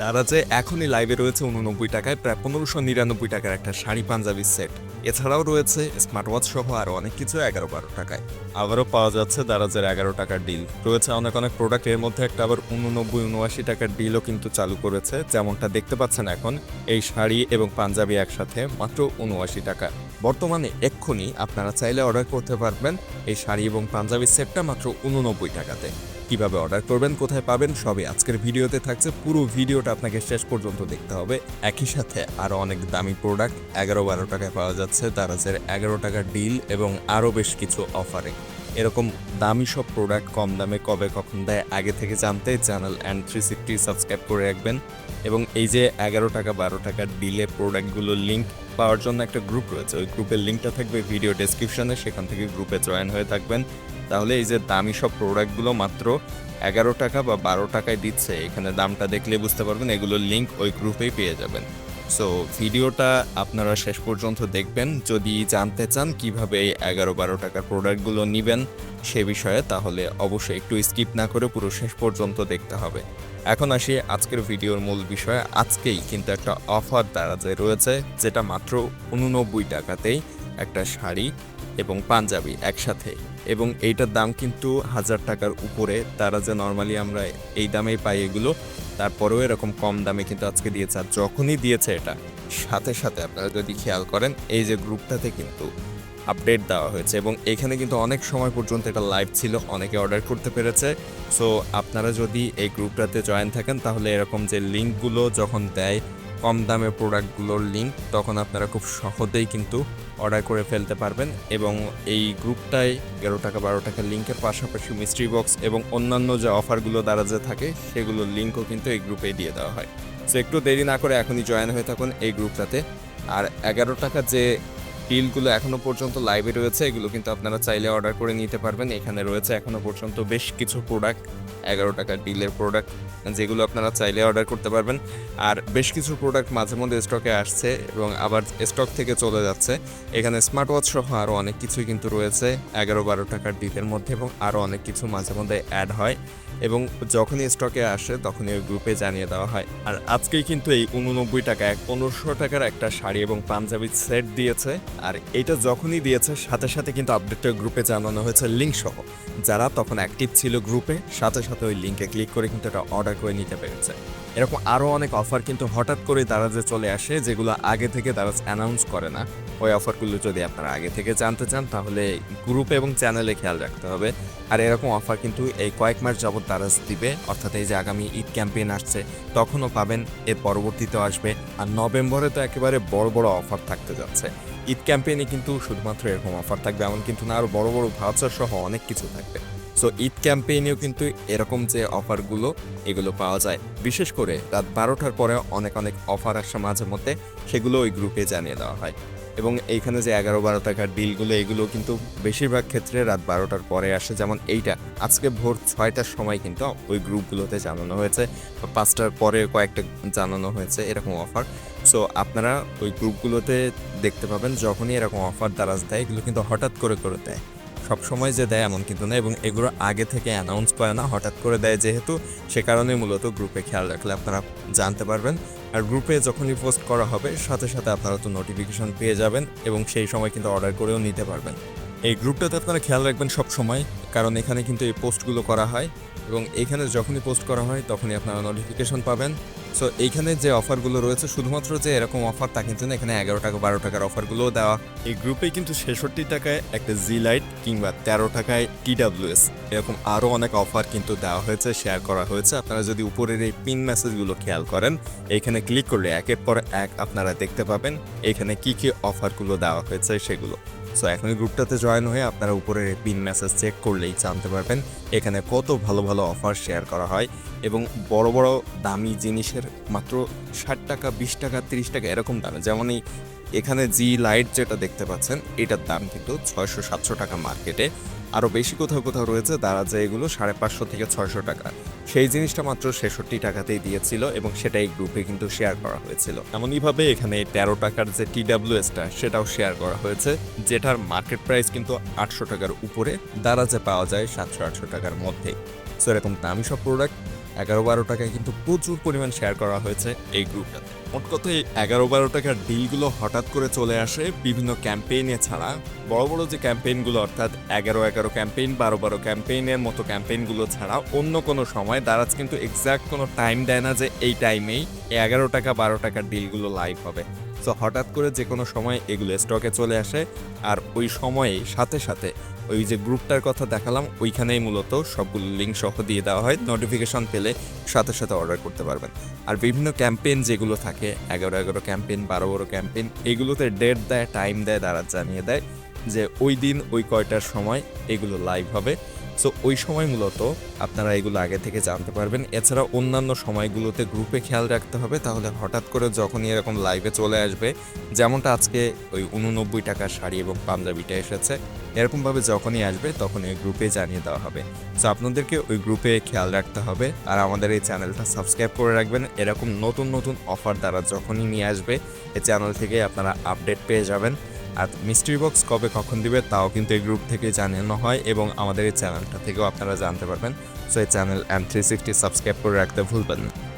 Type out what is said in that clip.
তারা যে এখনই লাইভে রয়েছে উননব্বই টাকায়, প্রায় পনেরোশো নিরানব্বই টাকার একটা শাড়ি পাঞ্জাবি সেট এছাড়াও রয়েছে স্মার্ট ওয়াচ সহ আরও অনেক কিছু এগারো বারো টাকায়। আবারও পাওয়া যাচ্ছে দারাজের এগারো টাকার ডিল রয়েছে অনেক অনেক প্রোডাক্টের মধ্যে একটা আবার উননব্বই, উনআশি টাকার ডিলও কিন্তু চালু করেছে। যেমনটা দেখতে পাচ্ছেন এখন, এই শাড়ি এবং পাঞ্জাবি একসাথে মাত্র উনআশি টাকা। বর্তমানে এক্ষুনি আপনারা চাইলে অর্ডার করতে পারবেন এই শাড়ি এবং পাঞ্জাবি সেটটা মাত্র উননব্বই টাকাতে। কীভাবে অর্ডার করবেন, কোথায় পাবেন, সবই আজকের ভিডিওতে থাকছে। পুরো ভিডিওটা আপনাকে শেষ পর্যন্ত দেখতে হবে। একই সাথে আরও অনেক দামি প্রোডাক্ট এগারো বারো টাকায় পাওয়া যাচ্ছে দারাজের এগারো টাকার ডিল এবং আরও বেশ কিছু অফারে এরকম দামি সব প্রোডাক্ট কম দামে কবে কখন দেয়, আগে থেকে জানতে channel and three sixty subscribe করে রাখবেন। এবং এই যে এগারো টাকা বারো টাকার ডিলে প্রোডাক্টগুলোর লিঙ্ক পাওয়ার জন্য একটা গ্রুপ রয়েছে। ওই গ্রুপের লিঙ্কটা থাকবে ভিডিও ডেসক্রিপশনে সেখান থেকে গ্রুপে জয়েন হয়ে থাকবেন। তাহলে এই যে দামি সব প্রোডাক্টগুলো মাত্র এগারো টাকা বা বারো টাকায় দিচ্ছে, এখানে দামটা দেখলে বুঝতে পারবেন এগুলোর লিঙ্ক ওই গ্রুপেই পেয়ে যাবেন। সো ভিডিওটা আপনারা শেষ পর্যন্ত দেখবেন। যদি জানতে চান কীভাবে এই এগারো বারো টাকার প্রোডাক্টগুলো নেবেন সে বিষয়ে, তাহলে অবশ্যই একটু স্কিপ না করে পুরো শেষ পর্যন্ত দেখতে হবে। এখন আসি আজকের ভিডিওর মূল বিষয়ে। আজকেই কিন্তু একটা অফার দ্বারা যে রয়েছে, যেটা মাত্র উননব্বই টাকাতেই একটা শাড়ি এবং পাঞ্জাবি একসাথে। এবং এইটার দাম কিন্তু হাজার টাকার উপরে। তারা যে নর্মালি আমরা এই দামেই পাই এগুলো, তারপরেও এরকম কম দামে কিন্তু আজকে দিয়েছে। আর যখনই দিয়েছে এটা, সাথে সাথে আপনারা যদি খেয়াল করেন, এই যে গ্রুপটাতে কিন্তু আপডেট দেওয়া হয়েছে। এবং এখানে কিন্তু অনেক সময় পর্যন্ত এটা লাইভ ছিল, অনেকে অর্ডার করতে পেরেছে। সো আপনারা যদি এই গ্রুপটাতে জয়েন থাকেন, তাহলে এরকম যে লিঙ্কগুলো যখন দেয় কম দামে প্রোডাক্টগুলোর লিঙ্ক তখন আপনারা খুব সহজেই কিন্তু অর্ডার করে ফেলতে পারবেন এবং এই গ্রুপটায় এগারো টাকা, বারো টাকা লিঙ্কের পাশাপাশি মিস্ট্রি বক্স এবং অন্যান্য যে অফারগুলো দ্বারা যে থাকে, সেগুলোর লিঙ্কও কিন্তু এই গ্রুপে দিয়ে দেওয়া হয়। সো একটু দেরি না করে এখনই জয়েন হয়ে থাকুন এই গ্রুপটাতে। আর এগারো টাকা যে ডিলগুলো এখনও পর্যন্ত লাইভে রয়েছে, এগুলো কিন্তু আপনারা চাইলে অর্ডার করে নিতে পারবেন। এখানে রয়েছে এখনও পর্যন্ত বেশ কিছু প্রোডাক্ট এগারো টাকার ডিলের প্রোডাক্ট যেগুলো আপনারা চাইলে অর্ডার করতে পারবেন। আর বেশ কিছু প্রোডাক্ট মাঝে মধ্যে স্টকে আসছে এবং আবার স্টক থেকে চলে যাচ্ছে। এখানে স্মার্ট ওয়াচ সহ আরও অনেক কিছুই কিন্তু রয়েছে, এগারো বারো টাকার ডিলের মধ্যে এবং আরও অনেক কিছু মাঝে মধ্যে অ্যাড হয় এবং যখনই স্টকে আসে তখনই ওই গ্রুপে জানিয়ে দেওয়া হয়। আর আজকেই কিন্তু এই উননব্বই টাকা এক পনেরোশো টাকার একটা শাড়ি এবং পাঞ্জাবি সেট দিয়েছে। আর এটা যখনই দিয়েছে, সাথে সাথে কিন্তু আপডেটের গ্রুপে জানানো হয়েছে লিঙ্ক সহ। যারা তখন অ্যাক্টিভ ছিল গ্রুপে, সাথে সাথে ওই লিঙ্কে ক্লিক করে কিন্তু এটা অর্ডার করে নিতে পেরেছে। এরকম আরও অনেক অফার কিন্তু হঠাৎ করে তারা যে চলে আসে, যেগুলো আগে থেকে তারা অ্যানাউন্স করে না, ওই অফারগুলো যদি আপনারা আগে থেকে জানতে চান, তাহলে গ্রুপে এবং চ্যানেলে খেয়াল রাখতে হবে। আর এরকম অফার কিন্তু এই কয়েক মাস যাবত তারা দিবে, অর্থাৎ এই যে আগামী ঈদ ক্যাম্পেইন আসছে, তখনও পাবেন এর পরবর্তীতেও আসবে। আর নভেম্বরে তো একেবারে বড় বড় অফার থাকতে যাচ্ছে। ঈদ ক্যাম্পেইনে কিন্তু শুধুমাত্র এরকম অফার থাকবে, এমন কিন্তু না আরও বড় বড় ভাউচার সহ অনেক কিছু থাকবে। সো ঈদ ক্যাম্পেইনেও কিন্তু এরকম যে অফারগুলো এগুলো পাওয়া যায়। বিশেষ করে রাত বারোটার পরে অনেক অনেক অফার আসে মাঝে মধ্যে, সেগুলো ওই গ্রুপে জানিয়ে দেওয়া হয়। এবং এইখানে যে এগারো বারো টাকার ডিলগুলো এগুলো কিন্তু বেশিরভাগ ক্ষেত্রে রাত বারোটার পরে আসে। যেমন এইটা, আজকে ভোর ছয়টার সময় কিন্তু ওই গ্রুপগুলোতে জানানো হয়েছে পাঁচটার পরে কয়েকটা জানানো হয়েছে এরকম অফার সো আপনারা ওই গ্রুপগুলোতে দেখতে পাবেন যখনই এরকম অফার দারাজ দেয়, এগুলো কিন্তু হঠাৎ করে করে দেয়। সব সময় যে দেয় এমন কিন্তু না এবং এগুলো আগে থেকে অ্যানাউন্স করে না, হঠাৎ করে দেয় যেহেতু সে কারণে মূলত গ্রুপে খেয়াল রাখলে আপনারা জানতে পারবেন। আর গ্রুপে যখনই পোস্ট করা হবে, সাথে সাথে আপনারা তো নোটিফিকেশন পেয়ে যাবেন এবং সেই সময় কিন্তু অর্ডার করেও নিতে পারবেন। এই গ্রুপটাতে আপনারা খেয়াল রাখবেন সব সময়, কারণ এখানে কিন্তু এই পোস্টগুলো করা হয় এবং এখানে যখনই পোস্ট করা হয় তখনই আপনারা নোটিফিকেশন পাবেন। সো এইখানে যে অফারগুলো রয়েছে, শুধুমাত্র যে এরকম অফার তা কিন্তু না, এখানে এগারো টাকা, বারো টাকার অফারগুলোও দেওয়া। এই গ্রুপে কিন্তু ছেষট্টি টাকায় একটা জি লাইট কিংবা তেরো টাকায় টি টিডাব্লিউএস এরকম আরও অনেক অফার কিন্তু দেওয়া হয়েছে শেয়ার করা হয়েছে। আপনারা যদি উপরের এই পিন মেসেজগুলো খেয়াল করেন, এইখানে ক্লিক করলে একের পর এক আপনারা দেখতে পাবেন, এখানে কি কি অফারগুলো দেওয়া হয়েছে সেগুলো। সো এখন গ্রুপটাতে জয়েন হয়ে আপনারা উপরের পিন মেসেজ চেক করলেই জানতে পারবেন এখানে কত ভালো ভালো অফার শেয়ার করা হয় এবং বড় বড় দামি জিনিসের মাত্র ষাট টাকা, বিশ টাকা, তিরিশ টাকা এরকম দামে। যেমন এই এখানে জি লাইট যেটা দেখতে পাচ্ছেন, এটার দাম কিন্তু ছয়শো সাতশো টাকা মার্কেটে আরও বেশি কোথাও কোথাও রয়েছে তারা যে এগুলো সাড়ে পাঁচশো থেকে ছয়শো টাকা। সেই জিনিসটা মাত্র ছেষট্টি টাকাতেই দিয়েছিল এবং সেটা এই গ্রুপে কিন্তু শেয়ার করা হয়েছিল। এমনইভাবে এখানে তেরো টাকার যে টিডাব্লিউএসটা সেটাও শেয়ার করা হয়েছে, যেটার মার্কেট প্রাইস কিন্তু আটশো টাকার উপরে, দ্বারা যে পাওয়া যায় সাতশো আটশো টাকার মধ্যে সো এরকম দামি সব প্রোডাক্ট এগারো বারো টাকায় কিন্তু প্রচুর পরিমাণ শেয়ার করা হয়েছে এই গ্রুপটাতে মোট কথা এই এগারো বারো টাকার ডিলগুলো হঠাৎ করে চলে আসে বিভিন্ন ক্যাম্পেইনে ছাড়া। বড় বড় যে ক্যাম্পেইনগুলো অর্থাৎ এগারো এগারো ক্যাম্পেইন বারো বারো ক্যাম্পেইনের মতো ক্যাম্পেইনগুলো ছাড়া অন্য কোনো সময় দারাজ কিন্তু এক্সাক্ট কোনো টাইম দেয় না যে এই টাইমেই এগারো টাকা, বারো টাকার ডিলগুলো লাইভ হবে। সো হঠাৎ করে যে কোনো সময় এগুলো স্টকে চলে আসে। আর ওই সময়ে সাথে সাথে ওই যে গ্রুপটার কথা দেখালাম, ওইখানেই মূলত সবগুলো লিঙ্ক সহ দিয়ে দেওয়া হয়। নোটিফিকেশন পেলে সাথে সাথে অর্ডার করতে পারবেন। আর বিভিন্ন ক্যাম্পেইন যেগুলো থাকে, এগারো এগারো ক্যাম্পেইন বারো বারো ক্যাম্পেইন এগুলোতে ডেট দেয় টাইম দেয় দাঁড়া জানিয়ে দেয় যে ওই দিন, ওই কয়টার সময় এগুলো লাইভ হবে। সো ওই সময় মূলত আপনারা এগুলো আগে থেকে জানতে পারবেন। এছাড়া অন্যান্য সময়গুলোতে গ্রুপে খেয়াল রাখতে হবে। তাহলে হঠাৎ করে যখনই এরকম লাইভে চলে আসবে, যেমনটা আজকে ওই উননব্বই টাকার শাড়ি এবং পাঞ্জাবিটা এসেছে, এরকমভাবে যখনই আসবে তখন ওই গ্রুপে জানিয়ে দেওয়া হবে। সো আপনাদেরকে ওই গ্রুপে খেয়াল রাখতে হবে আর আমাদের এই চ্যানেলটা সাবস্ক্রাইব করে রাখবেন। এরকম নতুন নতুন অফার দ্বারা যখনই নিয়ে আসবে, এই চ্যানেল থেকে আপনারা আপডেট পেয়ে যাবেন। আর মিস্ট্রি বক্স কবে কখন দিবে তাও কিন্তু এই গ্রুপ থেকে জানানো হয় এবং আমাদের এই চ্যানেলটা থেকেও আপনারা জানতে পারবেন। সো এই channel M three sixty subscribe করে রাখতে ভুলবেন না।